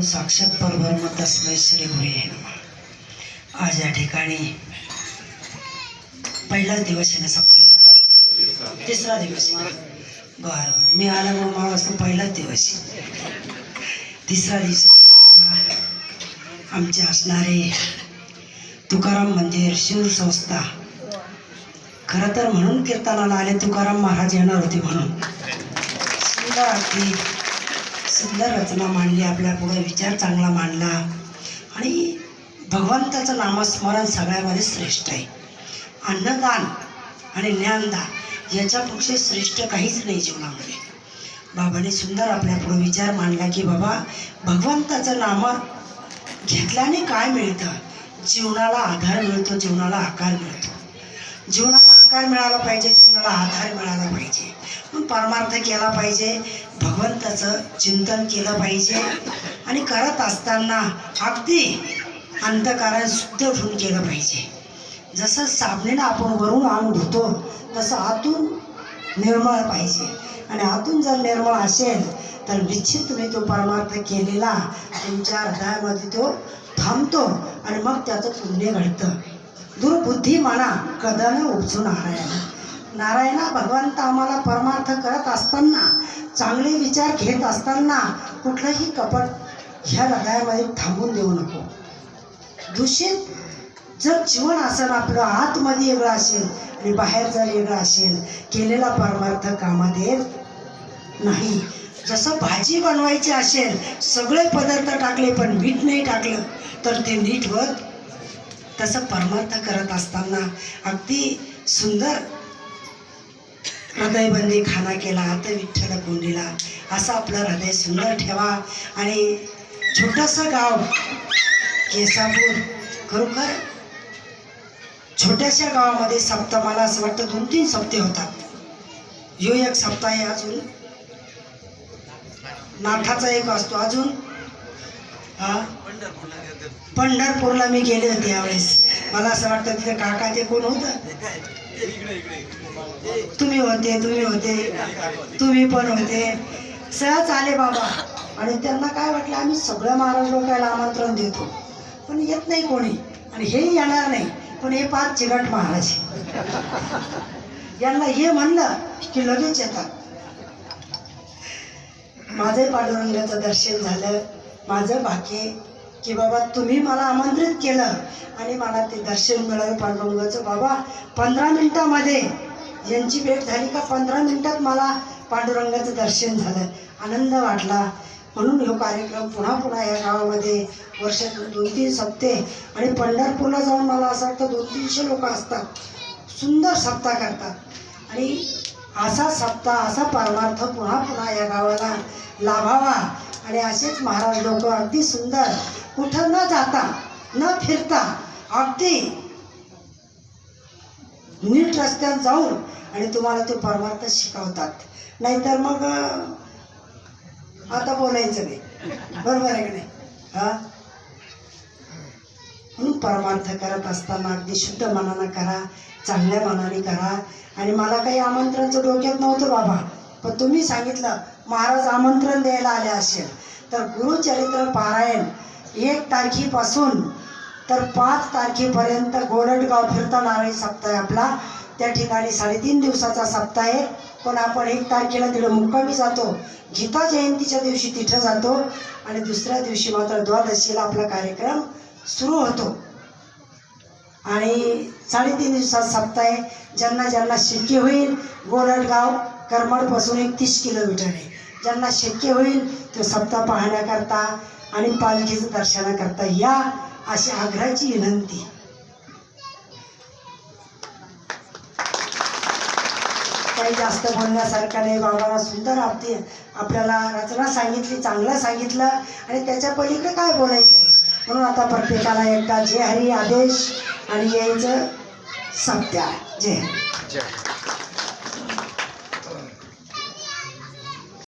सद्गुरु साक्षात परब्रह्म तस्मै श्री गुरुवे आज या ठिकाणी पहिलाच दिवस आहे ना सप्ताह तिसरा दिवस आहे. बरं मी आला मग मला वाजता पहिलाच दिवस तिसरा दिवस आमचे असणारे तुकाराम मंदिर शिव संस्था. खरं तर म्हणून कीर्तनाला आले तुकाराम महाराज येणार होते म्हणून. सुंदर अगदी सुंदर रचना मांडली आपल्या पुढे विचार चांगला मांडला. आणि भगवंताचं नामस्मरण सगळ्यामध्ये श्रेष्ठ आहे. अन्नदान आणि ज्ञानदान याच्यापेक्षा श्रेष्ठ काहीच नाही जीवनामध्ये. बाबाने सुंदर आपल्या पुढे विचार मांडला की बाबा भगवंताचं नाम घेतल्याने काय मिळतं? जीवनाला आधार मिळतो जीवनाला आकार मिळतो. जीवनाला आकार मिळाला पाहिजे जीवनाला आधार मिळाला परमार्थ केला पाहिजे भगवंताचं चिंतन केलं पाहिजे. आणि करत असताना अगदी अंतकारण शुद्ध ठेवून केलं पाहिजे. जसं साबणीनं आपण वरून अंग धुतो तसं आतून निर्मळ पाहिजे. आणि आतून जर निर्मळ असेल तर निश्चित तुम्ही तो परमार्थ केलेला तुमच्या हृदयामध्ये तो थांबतो आणि मग त्याचं पुण्य घडतं. दुर्बुद्धी म्हणा कदानं उपजून आणायला नारायणा भगवंत आम्हाला परमार्थ करत असताना चांगले विचार घेत असताना कुठलंही कपट ह्या हृदयामध्ये थांबून देऊ नको. दूषित जर जीवन असेल आपलं आतमध्ये वेगळं असेल आणि बाहेर जर वेगळं असेल केलेला परमार्थ कामात येत नाही. जसं भाजी बनवायची असेल सगळे पदार्थ टाकले पण मीठ नाही टाकलं तर ते नीट होत. तसं परमार्थ करत असताना अगदी सुंदर हृदयबंदी खाना केला आता विठ्ठल कोंडीला असं आपलं हृदय सुंदर ठेवा. आणि छोटंसं गाव केसापूर खरोखर छोट्याशा गावामध्ये सप्ताह मला असं वाटतं दोन तीन सप्ते होतात. ह्यो एक सप्ताह आहे अजून. नाथाचा एक असतो अजून. हा? पंढरपूरला मी गेले होते यावेळेस. मला असं वाटतं तिथे काका ते कोण होतं? तुम्ही होते तुम्ही होते तुम्ही पण होते. सहज आले बाबा. आणि त्यांना काय वाटलं आम्ही सगळं महाराज लोकांना आमंत्रण देतो. पण येत नाही कोणी. आणि हेही येणार नाही. पण हे पाच चिकट महाराज यांना हे म्हणलं की लगेच येतात. माझं पांडुरंगाचं दर्शन झालं. माझं भाग्य की बाबा तुम्ही मला आमंत्रित केलं आणि मला ते दर्शन मिळालं पांडुरंगाचं. बाबा पंधरा मिनिटामध्ये यांची भेट झाली का? पंधरा मिनिटात मला पांडुरंगाचं दर्शन झालं. आनंद वाटला. म्हणून हा कार्यक्रम पुन्हा पुन्हा या गावामध्ये वर्षातून दोन तीन सप्ते आणि पंढरपूरला जाऊन मला असं वाटतं दोन तीनशे लोक असतात. सुंदर सप्ताह करतात. आणि असा सप्ताह असा परमार्थ पुन्हा पुन्हा या गावाला लाभावा. आणि असेच महाराज लोक अगदी सुंदर कुठं न जाता न फिरता अगदी नीट रस्त्यात जाऊन आणि तुम्हाला ते परमार्थ शिकवतात. नाहीतर मग आता बोलायचं नाही. बरोबर आहे की नाही? म्हणून परमार्थ करत असताना अगदी शुद्ध मनानं करा चांगल्या मनाने करा. आणि मला काही आमंत्रणचं डोक्यात नव्हतं बाबा पण तुम्ही सांगितलं महाराज आमंत्रण द्यायला आले असेल. तर गुरुचरित्र पारायण एक तारखेपासून तर पाच तारखेपर्यंत गोरडगाव फिरता नारळी सप्ताह आपला. त्या ठिकाणी साडेतीन दिवसाचा सप्ताह आहे. पण आपण एक तारखेला तिकडे मुक्कामी जातो. गीता जयंतीच्या दिवशी तिथं जातो. आणि दुसऱ्या दिवशी मात्र द्वादशीला आपला कार्यक्रम सुरू होतो. आणि साडेतीन दिवसात सप्ताह आहे. ज्यांना ज्यांना शक्य होईल गोरडगाव करमाडपासून एक तीस किलोमीटर आहे. ज्यांना शक्य होईल तो सप्ताह पाहण्याकरता आणि पालखीचं दर्शनाकरता या अशी आग्रहाची विनंती. काही जास्त बोलण्यासारखं नाही बाबाला सुंदर आपली आपल्याला रचना सांगितली चांगलं सांगितलं आणि त्याच्या पलीकडे काय बोलायचं आहे म्हणून आता प्रत्येकाला एकदा जय हरी आदेश आणि यायचं सत्या जय हरी. जय